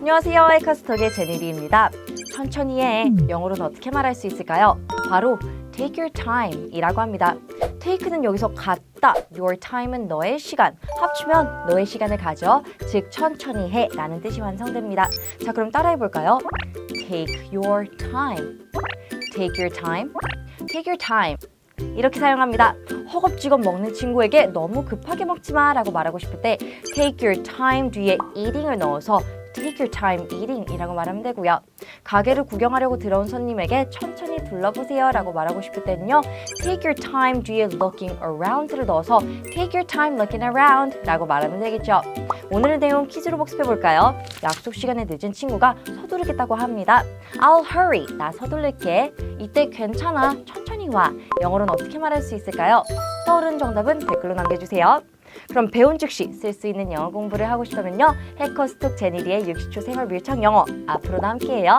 안녕하세요. 에커스톡의 제니리입니다. 천천히 해. 영어로는 어떻게 말할 수 있을까요? 바로 take your time 이라고 합니다. take는 여기서 갖다, your time은 너의 시간, 합치면 너의 시간을 가져, 즉 천천히 해 라는 뜻이 완성됩니다. 자, 그럼 따라해 볼까요? take your time. take your time. take your time. 이렇게 사용합니다. 허겁지겁 먹는 친구에게 너무 급하게 먹지 마 라고 말하고 싶을 때 take your time 뒤에 eating을 넣어서 take your time eating 이라고 말하면 되고요. 가게를 구경하려고 들어온 손님에게 천천히 둘러보세요 라고 말하고 싶을 때는요. take your time 뒤에 looking around를 넣어서 take your time looking around 라고 말하면 되겠죠. 오늘의 내용 퀴즈로 복습해 볼까요? 약속 시간에 늦은 친구가 서두르겠다고 합니다. I'll hurry. 나 서둘를게. 이때 괜찮아. 천천히 와. 영어로는 어떻게 말할 수 있을까요? 떠오르는 정답은 댓글로 남겨주세요. 그럼 배운 즉시 쓸 수 있는 영어 공부를 하고 싶다면요. 해커스톡 제니리의 60초 생활 밀착 영어 앞으로도 함께해요.